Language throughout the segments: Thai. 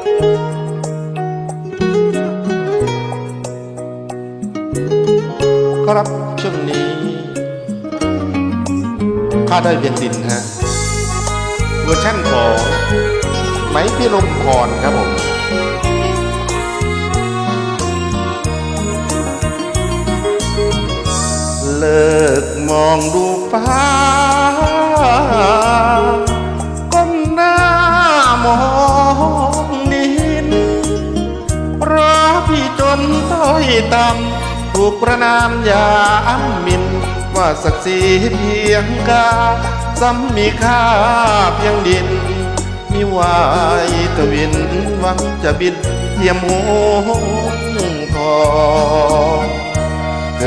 ครับช่วงนี้ข้าได้เวียนดินฮะเวอร์ชั่นของไหมพี่ลมพรครับผมเลิกมองดูฟ้าก้มหน้ามอง ต้อยต่ำถูกประนามยาอัมมิน ว่าศักดิ์ศรีเพียงกาซ้ำมีค่าเพียงดิน มีวายกวินหวังจะบินเยี่ยมหงทองเค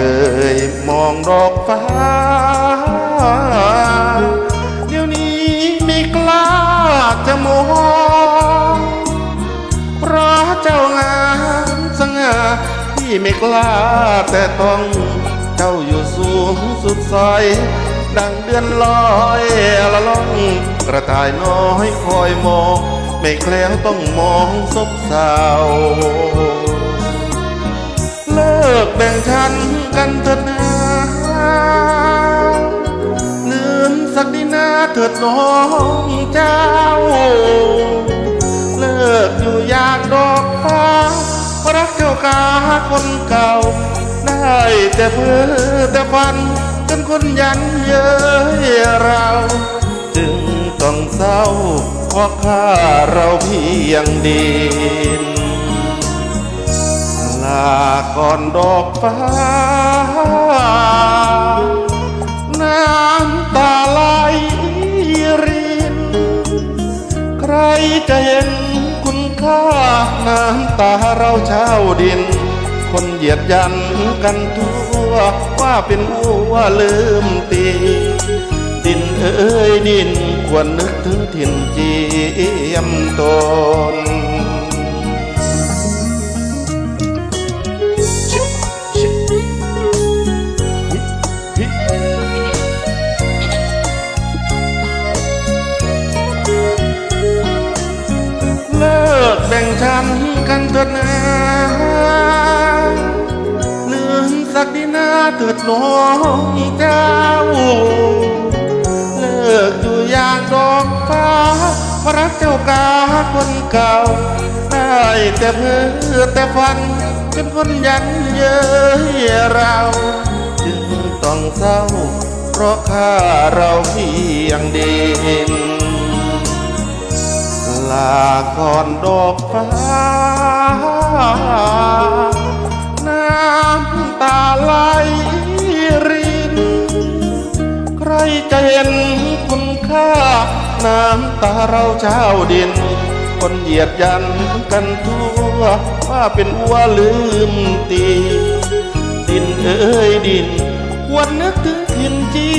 ยมองดอกฟ้า เดี๋ยวนี้ไม่กล้าจะมอง ที่ไม่กล้าแต่ต้องเจ้าอยู่สูงสุดซอย ดังเดือนลอยละล่อง กระต่ายน้อยคอยมอง ไม่แคล้วต้องมองซบเศร้าเลิกแบ่งฉันกันเถิดนาลืมสักดินาเถิดน้องเจ้า เลิกอยู่อยางดอ กาคนเก่า ได้แต่เพ้อแต่ฝันจนคนยันเย้ยเรา จึงต้องเศร้าเพราะข้าเราเพียงดินลาก่อนดอกฟ้า น้ำตาไหลริน ใครจะเห็น คุณค่าน้ำตาเราเช่าวดิน คนเหยียดยันกันทั่ว ว่าเป็นวัวลืมตี ดินเอ้ยดินควรนึกถึงถิ่นเจียมตน งฉันกันเถิดนาลืมสักดินาเถิดน้องเจ้า เลิกอยู่อย่างดอกฟ้าพราะรักเจ้ากาคนเก่า ได้แต่เพ้อแต่ฝันจนคนยันเย้ยเราจึงต้องเศร้า เพราะข้าเราเพียงเดิน ลาก่อนดอกฟ้า น้ำตาไหลริน ใครจะเห็นคุณค่า น้ำตาเราเช้าดิน คนเหยียดยันกันทั่ว ว่าเป็นวัวลืมตี ดินเอ้ยดิน ควรนึกถึงถิ่นเจี